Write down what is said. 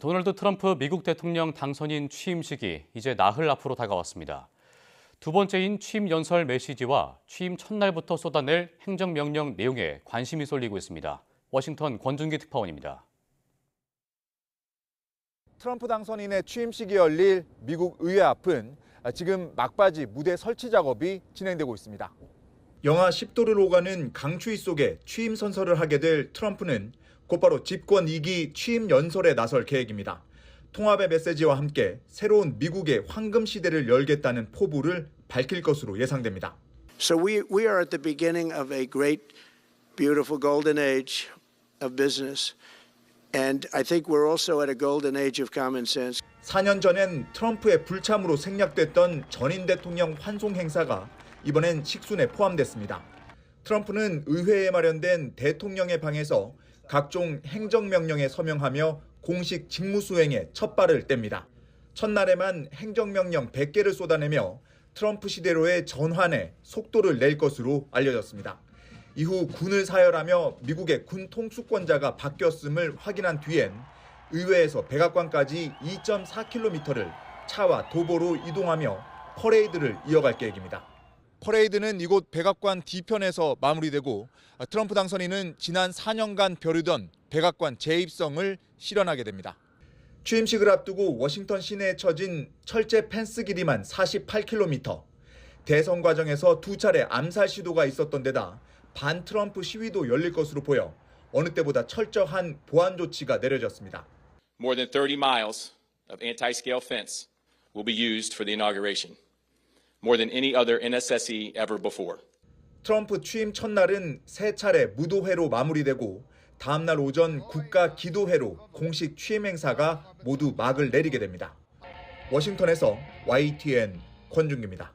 도널드 트럼프 미국 대통령 당선인 취임식이 이제 나흘 앞으로 다가왔습니다. 두 번째인 취임 연설 메시지와 취임 첫날부터 쏟아낼 행정명령 내용에 관심이 쏠리고 있습니다. 워싱턴 권준기 특파원입니다. 트럼프 당선인의 취임식이 열릴 미국 의회 앞은 지금 막바지 무대 설치 작업이 진행되고 있습니다. 영하 10도를 오가는 강추위 속에 취임 선서를 하게 될 트럼프는 곧바로 집권 2기 취임 연설에 나설 계획입니다. 통합의 메시지와 함께 새로운 미국의 황금 시대를 열겠다는 포부를 밝힐 것으로 예상됩니다. So we, we are at the beginning of a great, beautiful golden age of business. And I think we're also at a golden age of common sense. 4년 전엔 트럼프의 불참으로 생략됐던 전임 대통령 환송 행사가 이번엔 식순에 포함됐습니다. 트럼프는 의회에 마련된 대통령의 방에서 각종 행정명령에 서명하며 공식 직무수행에 첫 발을 뗍니다. 첫날에만 행정명령 100개를 쏟아내며 트럼프 시대로의 전환에 속도를 낼 것으로 알려졌습니다. 이후 군을 사열하며 미국의 군 통수권자가 바뀌었음을 확인한 뒤엔 의회에서 백악관까지 2.4km를 차와 도보로 이동하며 퍼레이드를 이어갈 계획입니다. 퍼레이드는 이곳 백악관 뒤편에서 마무리되고 트럼프 당선인은 지난 4년간 벼르던 백악관 재입성을 실현하게 됩니다. 취임식을 앞두고 워싱턴 시내에 처진 철제 펜스 길이만 48km. 대선 과정에서 두 차례 암살 시도가 있었던 데다 반 트럼프 시위도 열릴 것으로 보여 어느 때보다 철저한 보안 조치가 내려졌습니다. More than 30 miles of anti-scale fence will be used for the inauguration, more than any other NSSE ever before. 트럼프 취임 첫날은 세 차례 무도회로 마무리되고 다음 날 오전 국가 기도회로 공식 취임 행사가 모두 막을 내리게 됩니다. 워싱턴에서 YTN 권준기입니다.